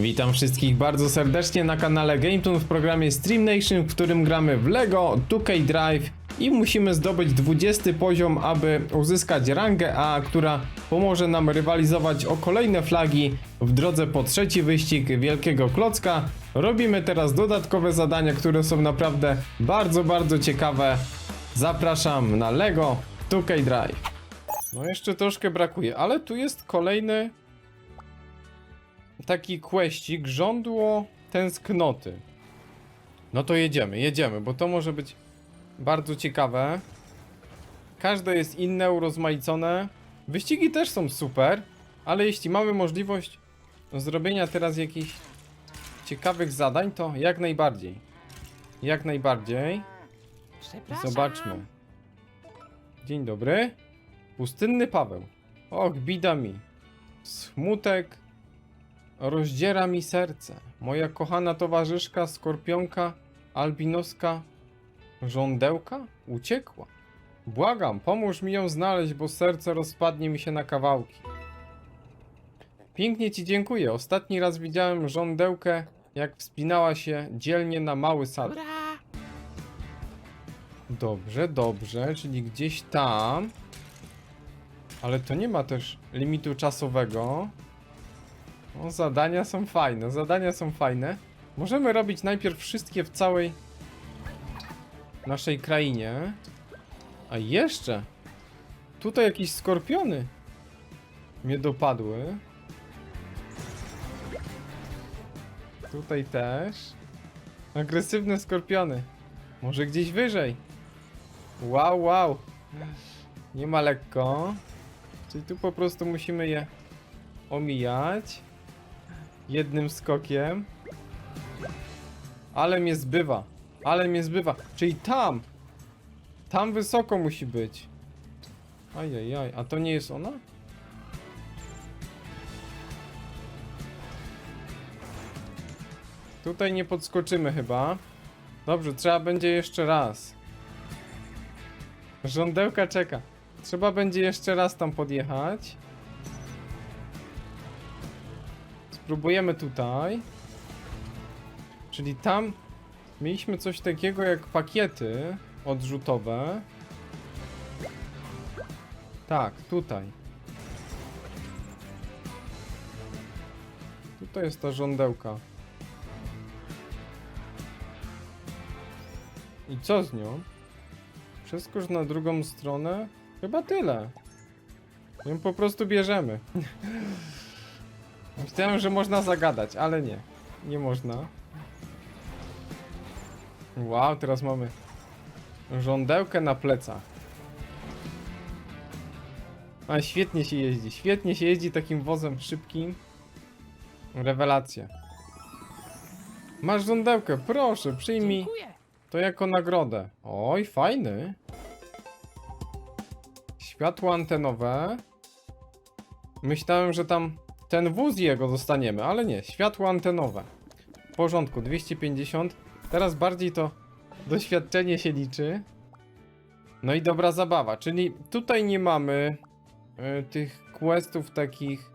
Witam wszystkich bardzo serdecznie na kanale GameToon w programie Stream Nation, w którym gramy w LEGO 2K Drive i musimy zdobyć 20 poziom, aby uzyskać rangę A, która pomoże nam rywalizować o kolejne flagi w drodze po trzeci wyścig Wielkiego Klocka. Robimy teraz dodatkowe zadania, które są naprawdę bardzo, bardzo ciekawe. Zapraszam na LEGO 2K Drive. No jeszcze troszkę brakuje, ale tu jest kolejny taki questik żądło tęsknoty. No to jedziemy, jedziemy, bo to może być bardzo ciekawe. Każde jest inne, urozmaicone. Wyścigi też są super, ale jeśli mamy możliwość zrobienia teraz jakichś ciekawych zadań, to jak najbardziej. Jak najbardziej. Zobaczmy. Dzień dobry. Pustynny Paweł. Och, bida mi. Smutek rozdziera mi serce. Moja kochana towarzyszka, skorpionka, albinoska, żądełka uciekła. Błagam, pomóż mi ją znaleźć, bo serce rozpadnie mi się na kawałki. Pięknie ci dziękuję. Ostatni raz widziałem żądełkę, jak wspinała się dzielnie na mały sad. Dobrze, dobrze, czyli gdzieś tam. Ale to nie ma też limitu czasowego. O, zadania są fajne, zadania są fajne. Możemy robić najpierw wszystkie w całej naszej krainie. A jeszcze tutaj jakieś skorpiony mnie dopadły. Tutaj też. Agresywne skorpiony. Może gdzieś wyżej. Wow, wow. Nie ma lekko. Czyli tu po prostu musimy je omijać. Jednym skokiem. Ale mnie zbywa. Ale mnie zbywa. Czyli tam. Tam wysoko musi być. Ajajaj, a to nie jest ona? Tutaj nie podskoczymy chyba. Dobrze, trzeba będzie jeszcze raz. Żądełka czeka. Trzeba będzie jeszcze raz tam podjechać. Spróbujemy tutaj. Czyli tam mieliśmy coś takiego jak pakiety odrzutowe. Tak, tutaj. Tutaj jest ta żądełka. I co z nią? Przeskocz na drugą stronę? Chyba tyle. Ją po prostu bierzemy. Myślałem, że można zagadać, ale nie. Nie można. Wow, teraz mamy żądełkę na plecach. A świetnie się jeździ, świetnie się jeździ takim wozem szybkim. Rewelacja. Masz żądełkę, proszę, przyjmij. Dziękuję. To jako nagrodę. Oj, fajny. Światło antenowe. Myślałem, że tam ten wóz jego dostaniemy, ale nie. Światło antenowe. W porządku, 250. Teraz bardziej to doświadczenie się liczy. No i dobra zabawa, czyli tutaj nie mamy y, tych questów takich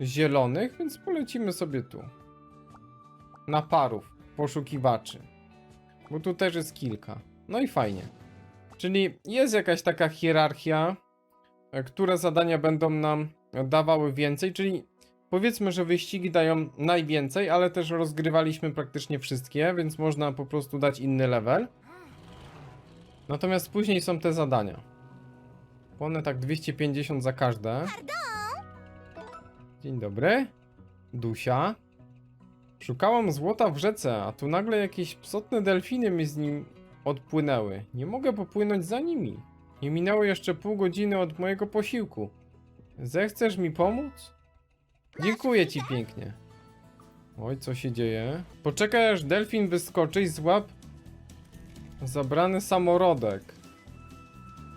zielonych, więc polecimy sobie tu. Na parów poszukiwaczy. Bo tu też jest kilka. No i fajnie. Czyli jest jakaś taka hierarchia, e, które zadania będą nam dawały więcej, czyli powiedzmy, że wyścigi dają najwięcej, ale też rozgrywaliśmy praktycznie wszystkie, więc można po prostu dać inny level. Natomiast później są te zadania. One tak 250 za każde. Dzień dobry. Dusia. Szukałam złota w rzece, a tu nagle jakieś psotne delfiny mi z nim odpłynęły. Nie mogę popłynąć za nimi. Nie minęło jeszcze pół godziny od mojego posiłku. Zechcesz mi pomóc? Dziękuję ci pięknie. Oj, co się dzieje? Poczekaj aż delfin wyskoczy i złap zabrany samorodek.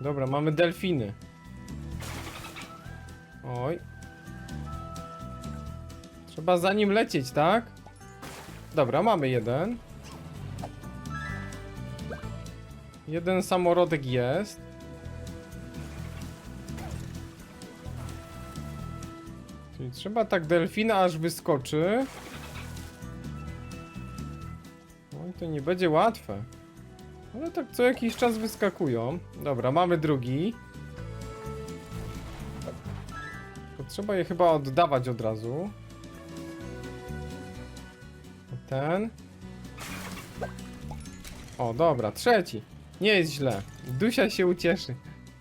Dobra, mamy delfiny. Oj. Trzeba za nim lecieć, tak? Dobra, mamy jeden. Jeden samorodek jest. Trzeba tak delfina aż wyskoczy. No i to nie będzie łatwe. Ale tak co jakiś czas wyskakują. Dobra, mamy drugi. To trzeba je chyba oddawać od razu. Ten. O, dobra, trzeci. Nie jest źle. Dusia się ucieszy.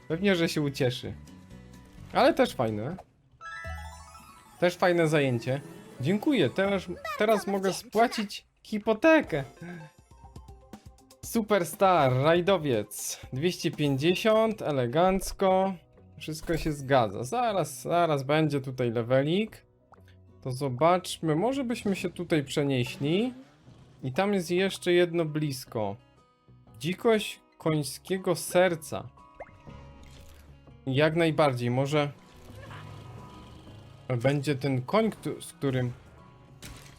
Pewnie, że się ucieszy. Ale też fajne. Też fajne zajęcie. Dziękuję. Teraz, teraz mogę spłacić hipotekę. Superstar, rajdowiec. 250, elegancko. Wszystko się zgadza. Zaraz, zaraz będzie tutaj levelik. To zobaczmy. Może byśmy się tutaj przenieśli. I tam jest jeszcze jedno blisko. Dzikość końskiego serca. Jak najbardziej. Może będzie ten koń, z którym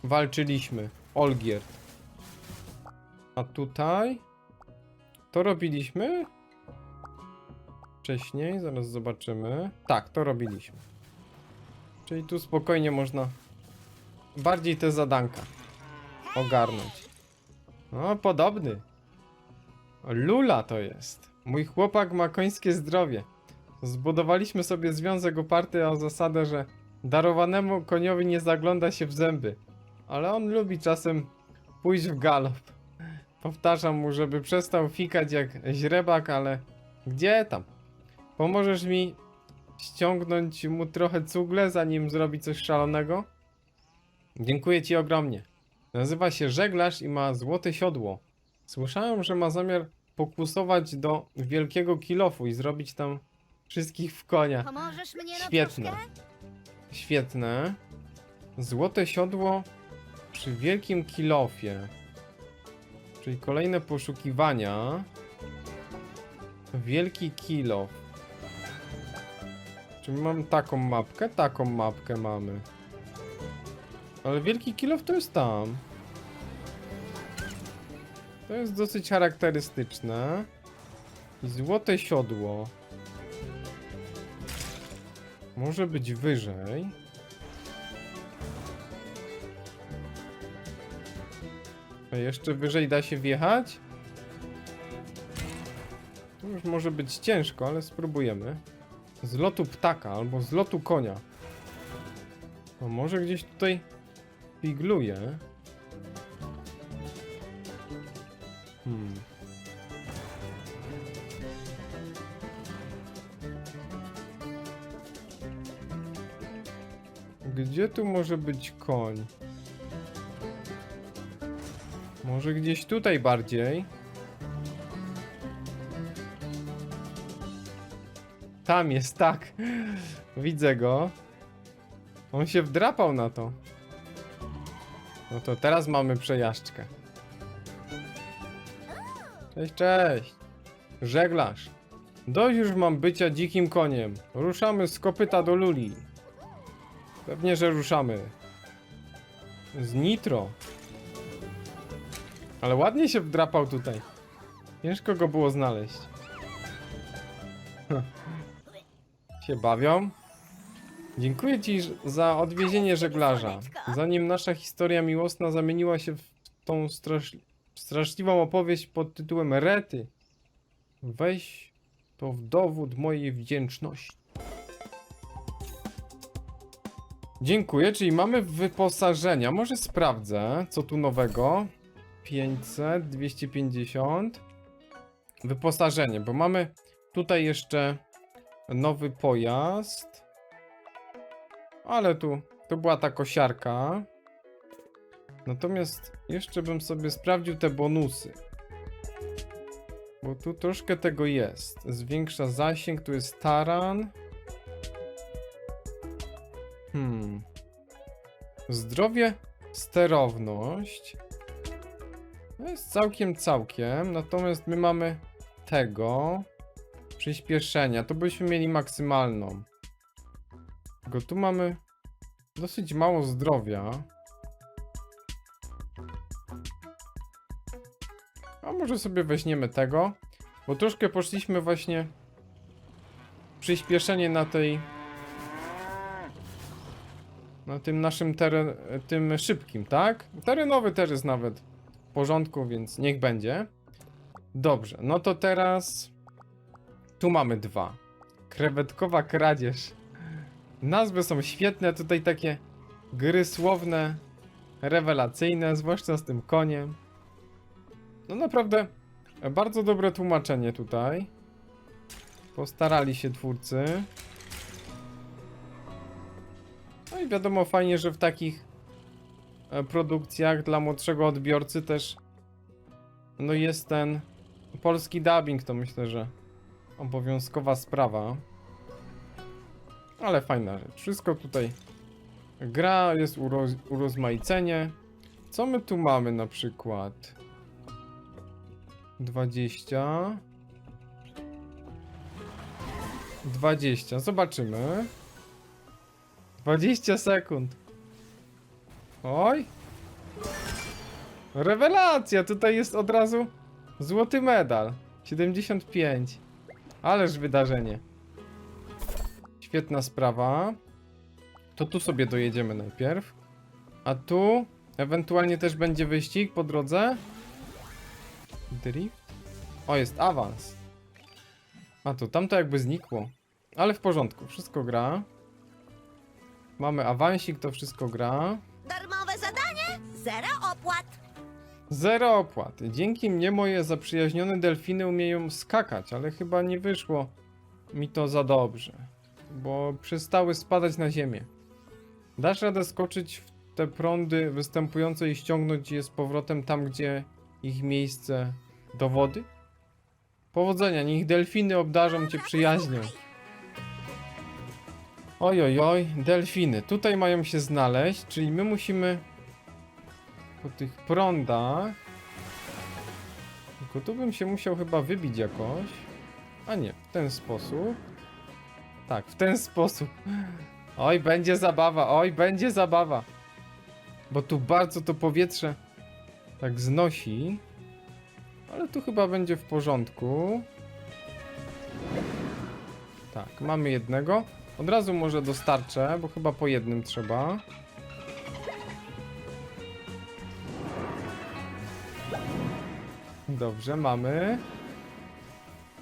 walczyliśmy. Olgierd. A tutaj? To robiliśmy? Wcześniej, zaraz zobaczymy. Tak, to robiliśmy. Czyli tu spokojnie można bardziej te zadanka ogarnąć. No, podobny. Lula to jest. Mój chłopak ma końskie zdrowie. Zbudowaliśmy sobie związek oparty o zasadę, że darowanemu koniowi nie zagląda się w zęby. Ale on lubi czasem pójść w galop. Powtarzam mu, żeby przestał fikać jak źrebak, ale gdzie tam? Pomożesz mi ściągnąć mu trochę cugle, zanim zrobi coś szalonego? Dziękuję ci ogromnie. Nazywa się żeglarz i ma złote siodło. Słyszałem, że ma zamiar pokusować do wielkiego kilofu i zrobić tam wszystkich w konia. Pomożesz mnie na Świetne. troszkę? Świetne. Złote siodło przy wielkim kilofie. Czyli kolejne poszukiwania. Wielki kilof. Czy mam taką mapkę? Taką mapkę mamy. Ale wielki kilof to jest tam. To jest dosyć charakterystyczne. I złote siodło. Może być wyżej. A jeszcze wyżej da się wjechać? To już może być ciężko, ale spróbujemy. Z lotu ptaka albo z lotu konia. A może gdzieś tutaj figluje. Hmm. Gdzie tu może być koń? Może gdzieś tutaj bardziej? Tam jest, tak. Widzę go. On się wdrapał na to. No to teraz mamy przejażdżkę. Cześć, cześć. Żeglarz. Dość już mam bycia dzikim koniem. Ruszamy z kopyta do luli. Pewnie, że ruszamy. Z nitro. Ale ładnie się wdrapał tutaj. Ciężko go było znaleźć. Się bawią. Dziękuję ci za odwiezienie żeglarza. Zanim nasza historia miłosna zamieniła się w tą strasz... straszliwą opowieść pod tytułem Rety, weź to w dowód mojej wdzięczności. Dziękuję, czyli mamy wyposażenia. Może sprawdzę, co tu nowego. 500, 250. Wyposażenie, bo mamy tutaj jeszcze nowy pojazd. Ale tu, to była ta kosiarka. Natomiast jeszcze bym sobie sprawdził te bonusy. Bo tu troszkę tego jest. Zwiększa zasięg, tu jest taran. Hmm. Zdrowie, sterowność. No jest całkiem, całkiem. Natomiast my mamy tego. Przyspieszenia. To byśmy mieli maksymalną. Tylko tu mamy dosyć mało zdrowia. A może sobie weźmiemy tego? Bo troszkę poszliśmy właśnie przyspieszenie na tej Na tym naszym teren, tym szybkim, tak? Terenowy też jest nawet w porządku, więc niech będzie. Dobrze, no to teraz tu mamy dwa. Krewetkowa kradzież. Nazwy są świetne, tutaj takie gry słowne, rewelacyjne, zwłaszcza z tym koniem. No naprawdę bardzo dobre tłumaczenie tutaj. Postarali się twórcy. Wiadomo, fajnie, że w takich e, produkcjach dla młodszego odbiorcy też no jest ten polski dubbing, to myślę, że obowiązkowa sprawa. Ale fajna rzecz. Wszystko tutaj gra, jest uroz urozmaicenie. Co my tu mamy na przykład? 20 20, zobaczymy. 20 sekund. Oj. Rewelacja, tutaj jest od razu złoty medal. 75. Ależ wydarzenie. Świetna sprawa. To tu sobie dojedziemy najpierw. A tu ewentualnie też będzie wyścig po drodze. Drift? O, jest awans. A to tamto jakby znikło. Ale w porządku, wszystko gra. Mamy awansik, to wszystko gra. Darmowe zadanie, zero opłat. Zero opłat. Dzięki mnie moje zaprzyjaźnione delfiny umieją skakać, ale chyba nie wyszło mi to za dobrze, bo przestały spadać na ziemię. Dasz radę skoczyć w te prądy występujące i ściągnąć je z powrotem tam, gdzie ich miejsce do wody? Powodzenia, niech delfiny obdarzą cię przyjaźnią. Oj, oj, oj, delfiny. Tutaj mają się znaleźć, czyli my musimy po tych prądach. Tylko tu bym się musiał chyba wybić jakoś. A nie, w ten sposób. Tak, w ten sposób. Oj, będzie zabawa, oj, będzie zabawa. Bo tu bardzo to powietrze tak znosi. Ale tu chyba będzie w porządku. Tak, mamy jednego. Od razu może dostarczę, bo chyba po jednym trzeba. Dobrze, mamy.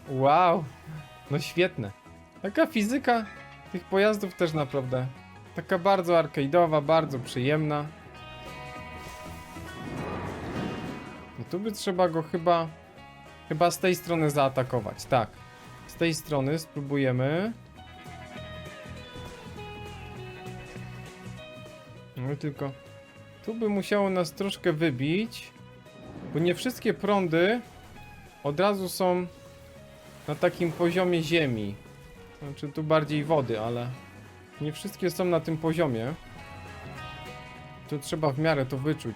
Wow, no świetne. Taka fizyka tych pojazdów też naprawdę. Taka bardzo arcade'owa, bardzo przyjemna. No tu by trzeba go chyba... Chyba z tej strony zaatakować, tak. Z tej strony spróbujemy. Tylko... Tu by musiało nas troszkę wybić. Bo nie wszystkie prądy od razu są na takim poziomie ziemi. Znaczy tu bardziej wody, ale nie wszystkie są na tym poziomie. Tu trzeba w miarę to wyczuć.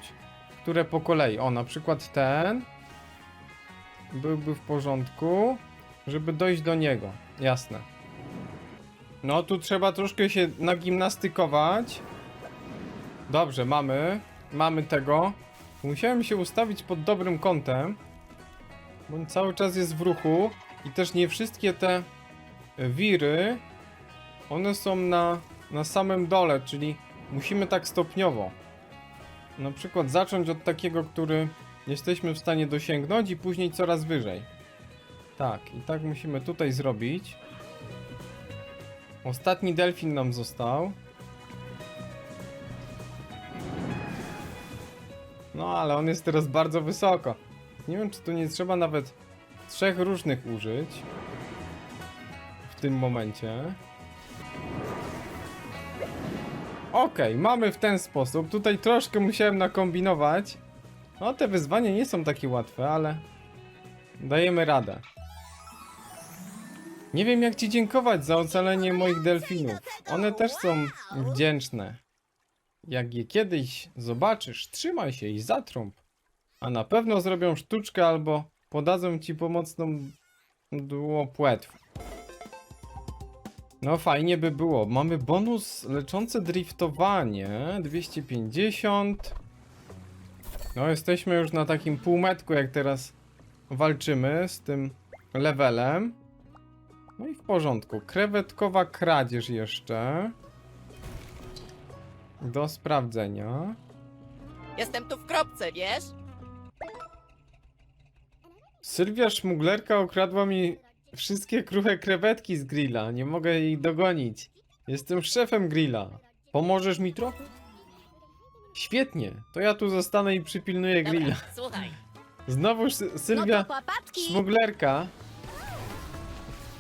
Które po kolei. O, na przykład ten byłby w porządku, żeby dojść do niego. Jasne. No tu trzeba troszkę się nagimnastykować. Dobrze, mamy. Mamy tego. Musiałem się ustawić pod dobrym kątem, bo on cały czas jest w ruchu i też nie wszystkie te wiry, one są na, na samym dole, czyli musimy tak stopniowo. Na przykład zacząć od takiego, który jesteśmy w stanie dosięgnąć i później coraz wyżej. Tak, i tak musimy tutaj zrobić. Ostatni delfin nam został. No, ale on jest teraz bardzo wysoko. Nie wiem, czy tu nie trzeba nawet trzech różnych użyć. W tym momencie. Okej, mamy w ten sposób. Tutaj troszkę musiałem nakombinować. No, te wyzwania nie są takie łatwe, ale dajemy radę. Nie wiem, jak ci dziękować za ocalenie moich delfinów. One też są wdzięczne. Jak je kiedyś zobaczysz, trzymaj się i zatrąb. A na pewno zrobią sztuczkę albo podadzą ci pomocną dło płetw. No fajnie by było. Mamy bonus leczące driftowanie 250. No jesteśmy już na takim półmetku jak teraz walczymy z tym levelem. No i w porządku. Krewetkowa kradzież jeszcze. Do sprawdzenia. Jestem tu w kropce, wiesz? Sylwia Szmuglerka okradła mi wszystkie kruche krewetki z grilla. Nie mogę jej dogonić. Jestem szefem grilla. Pomożesz mi trochę? Świetnie. To ja tu zostanę i przypilnuję grilla. Dobra, słuchaj. Znowu Sy- Sylwia No to papatki. Szmuglerka.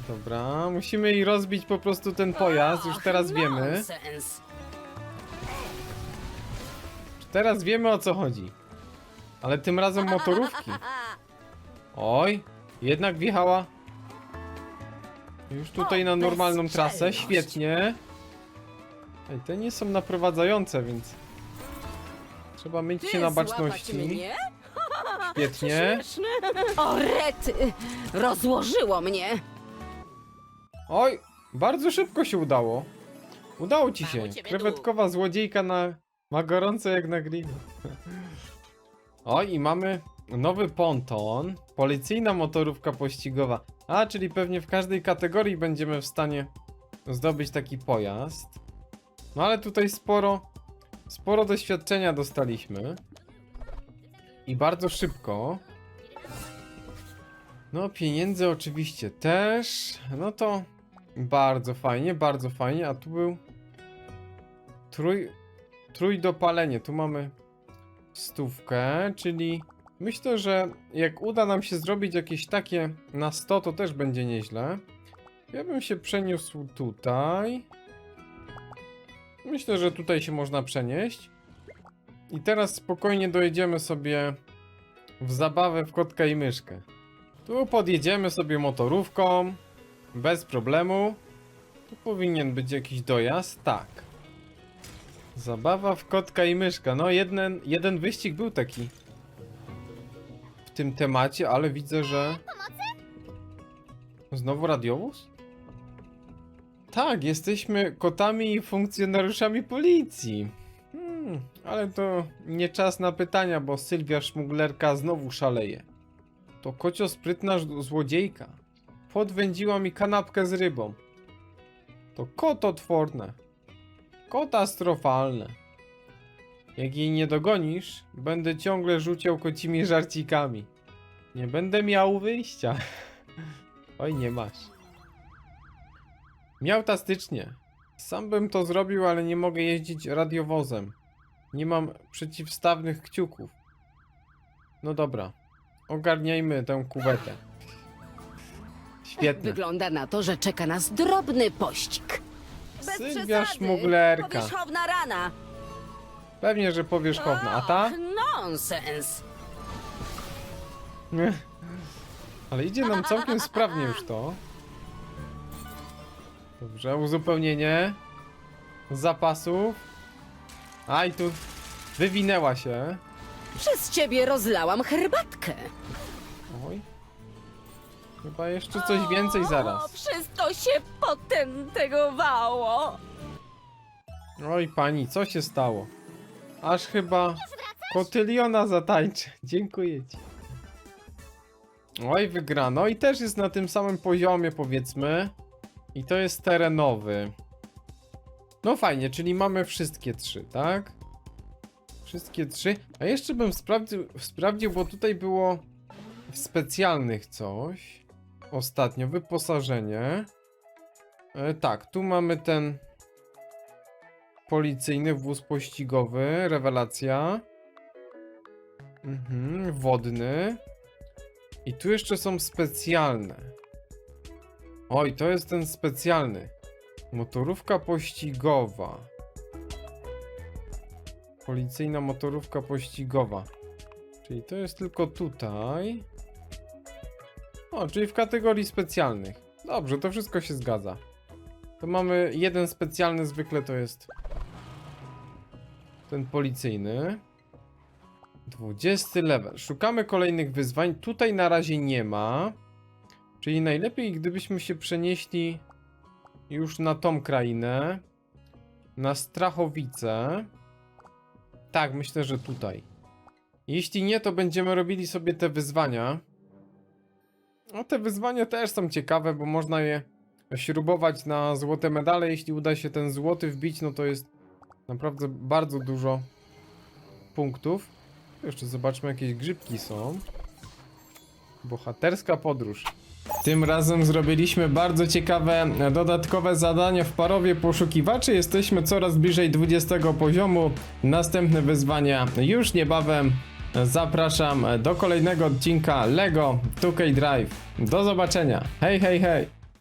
Dobra, musimy jej rozbić po prostu ten pojazd. Już teraz wiemy. Nonsens. Teraz wiemy o co chodzi. Ale tym razem motorówki. Oj, jednak wjechała. Już tutaj na normalną trasę, świetnie. Ej, te nie są naprowadzające, więc trzeba mieć się na baczności. Świetnie. O, rety! Rozłożyło mnie. Oj, bardzo szybko się udało. Udało ci się. Krewetkowa złodziejka na... ma gorąco jak na grillu. Oj, i mamy nowy ponton. Policyjna motorówka pościgowa. A, czyli pewnie w każdej kategorii będziemy w stanie zdobyć taki pojazd. No ale tutaj sporo, sporo doświadczenia dostaliśmy. I bardzo szybko. No, pieniędzy oczywiście też. No to bardzo fajnie, bardzo fajnie. A tu był trój, trójdopalenie. Tu mamy stówkę, czyli myślę, że jak uda nam się zrobić jakieś takie na 100, to też będzie nieźle. Ja bym się przeniósł tutaj. Myślę, że tutaj się można przenieść. I teraz spokojnie dojedziemy sobie w zabawę w kotka i myszkę. Tu podjedziemy sobie motorówką. Bez problemu. Tu powinien być jakiś dojazd. Tak. Zabawa w kotka i myszka. No, jeden, jeden wyścig był taki. W tym temacie, ale widzę, że. Znowu radiowóz? Tak, jesteśmy kotami i funkcjonariuszami policji. Hmm, ale to nie czas na pytania, bo Sylwia Szmuglerka znowu szaleje. To kocio sprytna złodziejka. Podwędziła mi kanapkę z rybą. To kototworne. Katastrofalne. Jak jej nie dogonisz, będę ciągle rzuciał kocimi żarcikami. Nie będę miał wyjścia. Oj, nie masz. Miałtastycznie. Sam bym to zrobił, ale nie mogę jeździć radiowozem. Nie mam przeciwstawnych kciuków. No dobra. Ogarniajmy tę kuwetę. Świetnie. Wygląda na to, że czeka nas drobny pościg. Bez Sylwia przesady. Szmuglerka. Powierzchowna rana. Pewnie, że powierzchowna. A ta? Och, Nonsens. Ale idzie nam całkiem sprawnie już to. Dobrze, uzupełnienie zapasów. A i tu wywinęła się. Przez ciebie rozlałam herbatkę. Oj. Chyba jeszcze coś więcej O, zaraz. wszystko się potętegowało. Oj pani, co się stało? Aż chyba kotyliona zatańczy. Dziękuję ci. Oj, wygrano i też jest na tym samym poziomie powiedzmy. I to jest terenowy. No fajnie, czyli mamy wszystkie trzy, tak? Wszystkie trzy. A jeszcze bym sprawdził, sprawdził bo tutaj było w specjalnych coś. Ostatnio, wyposażenie. E, tak, tu mamy ten policyjny wóz pościgowy, rewelacja. Mhm, wodny. I tu jeszcze są specjalne. Oj, to jest ten specjalny. Motorówka pościgowa. Policyjna motorówka pościgowa. Czyli to jest tylko tutaj. O, czyli w kategorii specjalnych. Dobrze, to wszystko się zgadza. To mamy jeden specjalny, zwykle to jest ten policyjny. 20 level. Szukamy kolejnych wyzwań. Tutaj na razie nie ma. Czyli najlepiej, gdybyśmy się przenieśli już na tą krainę. Na Strachowice. Tak, myślę, że tutaj. Jeśli nie, to będziemy robili sobie te wyzwania. No, te wyzwania też są ciekawe, bo można je śrubować na złote medale. Jeśli uda się ten złoty wbić, no to jest Naprawdę bardzo dużo punktów. Jeszcze zobaczmy, jakieś grzybki są. Bohaterska podróż. Tym razem zrobiliśmy bardzo ciekawe dodatkowe zadanie w parowie poszukiwaczy. Jesteśmy coraz bliżej 20 poziomu. Następne wyzwania już niebawem. Zapraszam do kolejnego odcinka LEGO 2K Drive. Do zobaczenia. Hej, hej, hej.